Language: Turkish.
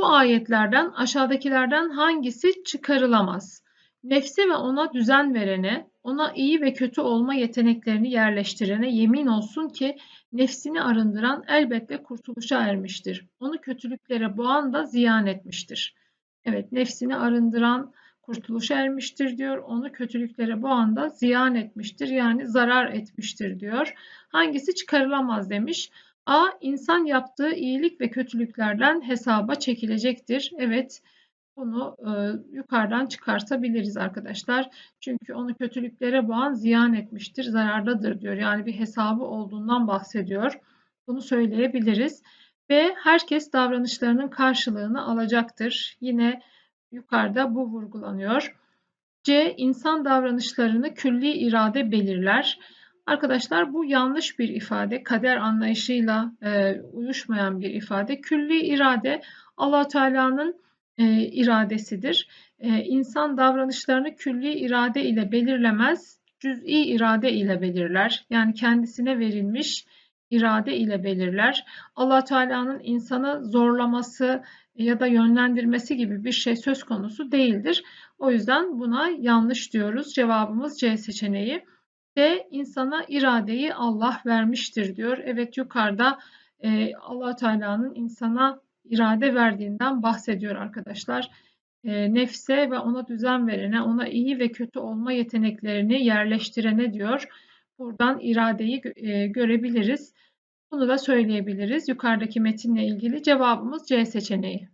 Bu ayetlerden aşağıdakilerden hangisi çıkarılamaz? Nefse ve ona düzen verene, ona iyi ve kötü olma yeteneklerini yerleştirene yemin olsun ki nefsini arındıran elbette kurtuluşa ermiştir. Onu kötülüklere boğan da ziyan etmiştir. Evet, nefsini arındıran kurtuluşa ermiştir diyor. Onu kötülüklere boğan da ziyan etmiştir. Yani zarar etmiştir diyor. Hangisi çıkarılamaz demiş. A. insan yaptığı iyilik ve kötülüklerden hesaba çekilecektir. Evet, bunu e, yukarıdan çıkartabiliriz arkadaşlar. Çünkü onu kötülüklere boğan ziyan etmiştir, zarardadır diyor. Yani bir hesabı olduğundan bahsediyor. Bunu söyleyebiliriz. Ve herkes davranışlarının karşılığını alacaktır. Yine yukarıda bu vurgulanıyor. C. insan davranışlarını külli irade belirler. Arkadaşlar bu yanlış bir ifade. Kader anlayışıyla e, uyuşmayan bir ifade. Külli irade allah Teala'nın e, iradesidir. E, insan davranışlarını külli irade ile belirlemez, cüz'i irade ile belirler. Yani kendisine verilmiş irade ile belirler. allah Teala'nın insanı zorlaması ya da yönlendirmesi gibi bir şey söz konusu değildir. O yüzden buna yanlış diyoruz. Cevabımız C seçeneği. D. insana iradeyi Allah vermiştir diyor. Evet yukarıda e, allah Teala'nın insana irade verdiğinden bahsediyor arkadaşlar. E, nefse ve ona düzen verene, ona iyi ve kötü olma yeteneklerini yerleştirene diyor. Buradan iradeyi e, görebiliriz. Bunu da söyleyebiliriz. Yukarıdaki metinle ilgili cevabımız C seçeneği.